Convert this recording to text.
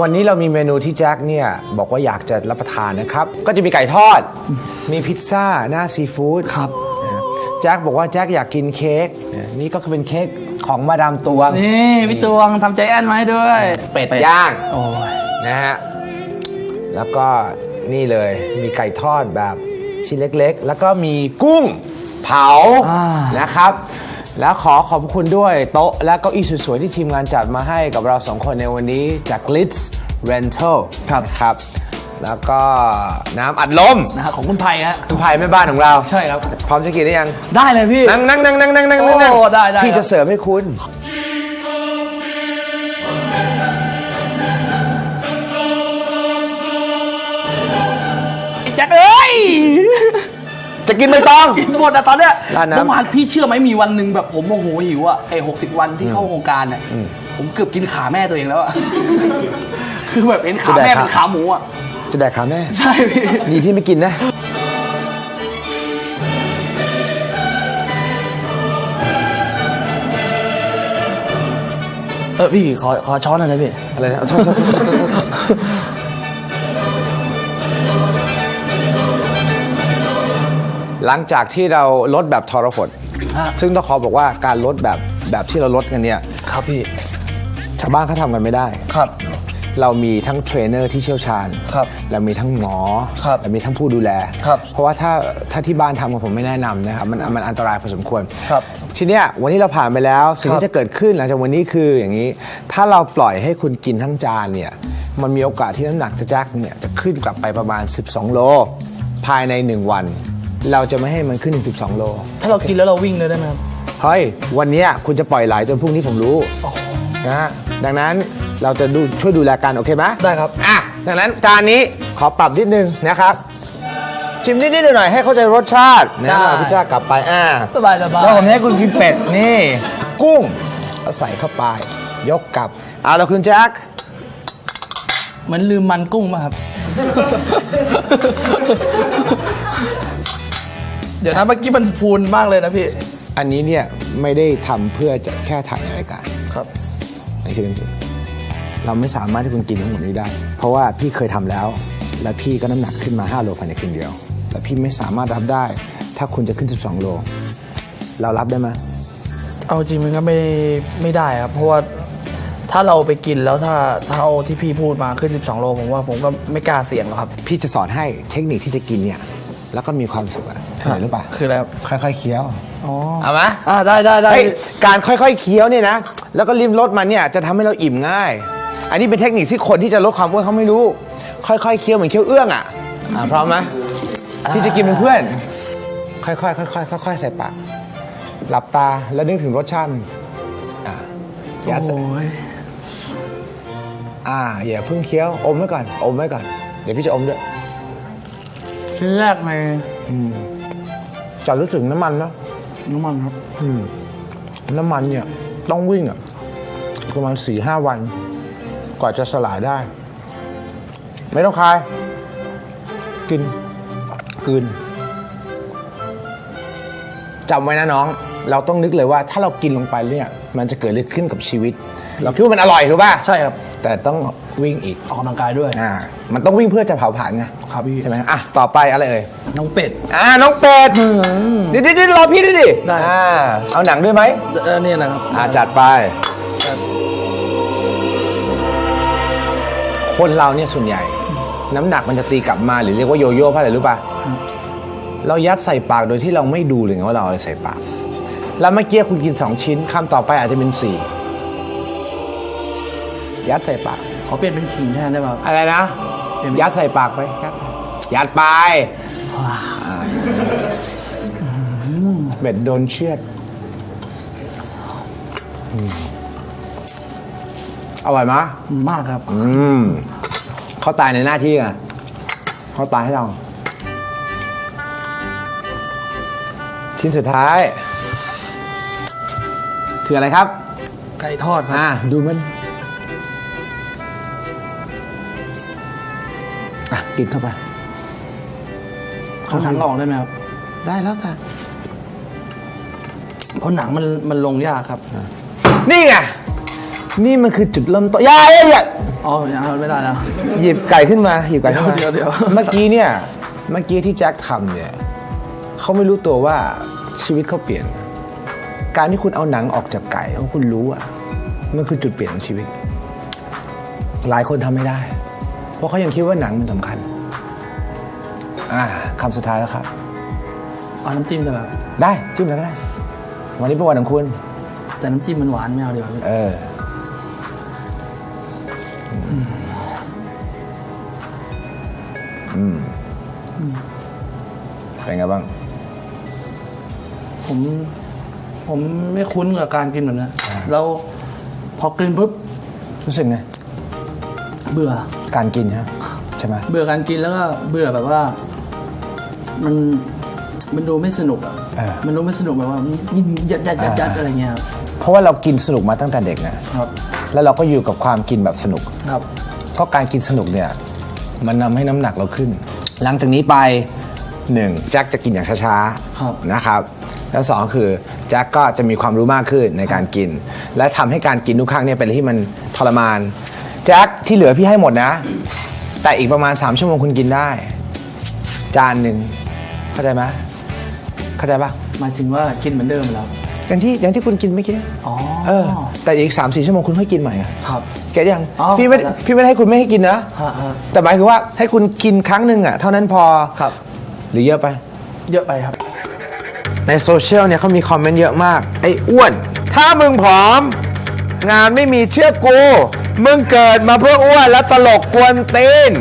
วันนี้เรามีเมนูที่แจ็คเนี่ยบอกว่าอยากจะรับประทานนะครับ ก็จะมีไก่ทอด มีพิซซ่าหน้าซีฟู้ดครับนะแจ็คบอกว่าแจ็คอยากกินเค้กนะนี่ก็คือเป็นเค้กของมาดามตวงนี่พี่ตวงทำใจแอนมาให้ด้วย เป็ดย่างโอ้ยนะฮะ แล้วก็นี่เลยมีไก่ทอดแบบชิ้นเล็กๆ แล้วก็มีกุ้งเผาอ่านะครับ แล้วขอขอบคุณด้วยโต๊ะและเก้าอี้สวยๆที่ทีมงานจัดมาให้กับเราสองคนในวันนี้จาก Glitz Rental นะครับ แล้วก็น้ำอัดลมนะฮะของคุณไผ่ฮะคุณภัยแม่บ้านของเรา ใช่ครับ พร้อมจะกินได้ยัง ได้เลยพี่ นั่งนั่งนั่งนั่งนั่งนั่งนั่งโอ้ได้ได้พี่ครัจะบเสิร์ฟให้คุณ แจ็คเอ้ย จะกินไม่ต้อง กินหมดอะตอนเนี้ยราดน้ำ เมื่อวานพี่เชื่อไหมมีวันหนึ่งแบบผมโมโหหิวอะไอ้หกสิบวันที่เข้าโครงการเนี่ยผมเกือบกินขาแม่ตัวเองแล้วอะคือแบบเห็นขาแม่เป็นขาหมูอะจะแดกขาแม่ ใช่พี่ดีที่ไม่กินนะ เออพี่ขอขอช้อนหน่อยนะพี่อะไรนะเอาโทษโทษโทษโทษโทษ หลังจากที่เราลดแบบทรหดฮะซึ่งต้องขอบอกว่าการลดแบบแบบที่เราลดกันเนี่ยครับพี่ชาวบ้านเขาทำกันไม่ได้ครับ เรามีทั้งเทรนเนอร์ที่เชี่ยวชาญครับเรามีทั้งหมอครับเรามีทั้งผู้ดูแลครับเพราะว่าถ้าถ้าที่บ้านทำกับผมไม่แนะนำนะครับมันมันอันตรายพอสมควรครับทีเนี้ยวันนี้เราผ่านไปแล้วสิ่งครับที่จะเกิดขึ้นหลังจากวันนี้คืออย่างนี้ ถ้าเราปล่อยให้คุณกินทั้งจานเนี่ยมันมีโอกาสที่น้ำหนักจะแจ็คเนี่ยจะขึ้นกลับไปประมาณ 12 โล ภายใน 1 วัน เราจะไม่ให้มันขึ้นถึง12 โล ถ้าเรากินแล้วเราวิ่งเลยได้ไหมครับ เฮ้ย วันเนี้ยคุณจะปล่อยไหลจนพรุ่งนี้ผมรู้นะฮะดังนั้นเราจะดูช่วยดูแลกันโอเคไหมได้ครับ อะ ดังนั้นจานนี้ขอปรับนิดนึงนะครับ ชิมนิดๆหน่อยๆให้เข้าใจรสชาตินะได้เราพิซซ่ากลับไปอ่าสบายสบายแล้วผมจะให้คุณกินเป็ดนี่ กุ้งใส่เข้าไป ยกกลับเอาแล้วคุณแจ็คเหมือนลืมมันกุ้งมาครับ เดี๋ยวนะเมื่อกี้มันพูนมากเลยนะพี่ อันนี้เนี่ยไม่ได้ทำเพื่อจะแค่ถ่ายรายการครับ นี่คือจริงๆเราไม่สามารถที่คุณกินทั้งหมดนี้ได้ เพราะว่าพี่เคยทำแล้ว และพี่ก็น้ำหนักขึ้นมา 5 โลภายในคืนเดียว และพี่ไม่สามารถรับได้ ถ้าคุณจะขึ้น 12 โล เรารับได้ไหมเอาจริงมันก็ไม่ไม่ได้ครับ เพราะว่าถ้าเราไปกินแล้วถ้าเท่าที่พี่พูดมาขึ้น 12 โลผมว่าผมก็ไม่กล้าเสี่ยงหรอกครับ พี่จะสอนให้เทคนิคที่จะกินเนี่ย แล้วก็มีความสุขอะ เห็นหรือเปล่าคืออะไรครับค่อยๆเคี้ยวอ๋อเอาไหมอ่าได้ได้ได้เฮ้ยการค่อยๆเคี้ยวเนี่ยนะ แล้วก็ริมรสมันเนี่ยจะทำให้เราอิ่มง่าย อันนี้เป็นเทคนิคที่คนที่จะลดความอ้วนเขาไม่รู้ ค่อยๆเคี้ยวเหมือนเคี้ยวเอื้องอะอ่าพร้อมไหมพี่จะกินเป็นเพื่อน ค่อยๆค่อยๆค่อยๆใส่ปากหลับตาแล้วนึกถึงรสชาติมันอ่ายัดใส่ โอ้ยอ่าอย่าเพิ่งเคี้ยวอมไว้ก่อนอมไว้ก่อน เดี๋ยวพี่จะอมด้วย ชิ้นแรกใน จะรู้สึกน้ำมันนะน้ำมันครับน้ำมันเนี่ย ต้องวิ่งอะประมาณสี่ห้าวัน กว่าจะสลายได้ ไม่ต้องคาย กินกินจำไว้นะน้อง เราต้องนึกเลยว่าถ้าเรากินลงไปเนี่ย มันจะเกิดอะไรขึ้นกับชีวิต เราคิดว่ามันอร่อยถูกป่ะใช่ครับ แต่ต้องวิ่งอีกออกกำลังกายด้วย อ่า มันต้องวิ่งเพื่อจะเผาผลาญไง ครับพี่ ใช่ไหมอะต่อไปอะไรเอ่ยน้องเป็ด อ่าน้องเป็ดเดี๋ยวเดี๋ยวเดี๋ยวรอพี่ด้วยดิได้ อ่าเอาหนังด้วยไหมเออเนี่ยนะครับ อ่าจัดไปคนเราเนี่ยส่วนใหญ่ น้ำหนักมันจะตีกลับมาหรือเรียกว่าโยโย่เพราะอะไรรู้ป่ะเรายัดใส่ปากโดยที่เราไม่ดูเลยไงว่าเราเอาอะไรใส่ปาก แล้วเมื่อกี้คุณกินสองชิ้นคำต่อไปอาจจะเป็นสี่ยัดใส่ปาก ขอเปลี่ยนเป็นขิงแทนได้ไหมครับอะไรนะเป็นยัดใส่ปากไปยัดไป ยัดไปอ่าเบ็ดโดนเชือดอืมอร่อยมะมากครับ อืมเขาตายในหน้าที่ไงเขาตายให้เรา ชิ้นสุดท้าย คืออะไรครับ ไก่ทอดครับ อ่า ดูมันอะกินเข้าไป เขาหันออกได้ไหมครับ ได้แล้วค่ะเพราะหนังมันมันลงยากครับ นี่ไง นี่มันคือจุดเริ่มต้นอย่าอย่าอย่าอ๋อยังเอาไม่ได้นะหยิบไก่ขึ้นมาหยิบไก่ขึ้นมาเดี๋ยวเดี๋ยว เมื่อกี้เนี่ย เมื่อกี้ที่แจ็คทำเนี่ยเขาไม่รู้ตัวว่าชีวิตเขาเปลี่ยน การที่คุณเอาหนังออกจากไก่เพราะคุณรู้อะมันคือจุดเปลี่ยนของชีวิต หลายคนทำไม่ได้ เพราะเขายังคิดว่าหนังมันสำคัญ อ่าคำสุดท้ายแล้วครับ เอาน้ำจิ้มแต่แบบได้จิ้มแล้วก็ได้ วันนี้เป็นวันของคุณ แต่น้ำจิ้มมันหวานไม่เอาดีกว่าพี่เออ อืม เป็นไงบ้าง ผม ผมไม่คุ้นกับการกินแบบนี้แล้วพอกินปุ๊บรู้สึกไง เบื่อ การกินฮะใช่ไหม เบื่อการกินแล้วก็เบื่อแบบว่า มันมันดูไม่สนุกอะเออ มันดูไม่สนุกแบบว่ายินยัดยัดยัดยัดอะไรเงี้ยครับเพราะว่าเรากินสนุกมาตั้งแต่เด็กนะครับแล้วเราก็อยู่กับความกินแบบสนุก ครับ เพราะการกินสนุกเนี่ย มันนำให้น้ำหนักเราขึ้น หลังจากนี้ไปหนึ่งแจ็คจะกินอย่างช้าครับ ๆนะครับ แล้วสองคือแจ็คก็จะมีความรู้มากขึ้นในการกิน และทำให้การกินทุกครั้งเนี่ยเป็นอะไรที่มันทรมานแจ็คที่เหลือพี่ให้หมดนะ แต่อีกประมาณ 3 ชั่วโมงคุณกินได้ จานหนึ่ง เข้าใจไหมเข้าใจปะหมายถึงว่ากินเหมือนเดิมแล้ว อย่างที่อย่างที่คุณกินเมื่อกี้อ๋อ เออ แต่อีก3ามสี่ชั่วโมงคุณค่อยกินใหม่อะครับเก็ตยัง อ๋อพี่ไม่เข้าใจละ พี่ไม่ได้ให้คุณไม่ให้กินนะ ฮะฮะแต่หมายคือว่าให้คุณกินครั้งหนึ่งอะเท่านั้นพอ ครับ หรือเยอะไป เยอะไปครับ ในโซเชียลเนี่ยเขามีคอมเมนต์เยอะมาก ไอ้อ้วน ถ้ามึงผอม งานไม่มีเชื่อกู มึงเกิดมาเพื่ออ้วนและตลกกวนตีน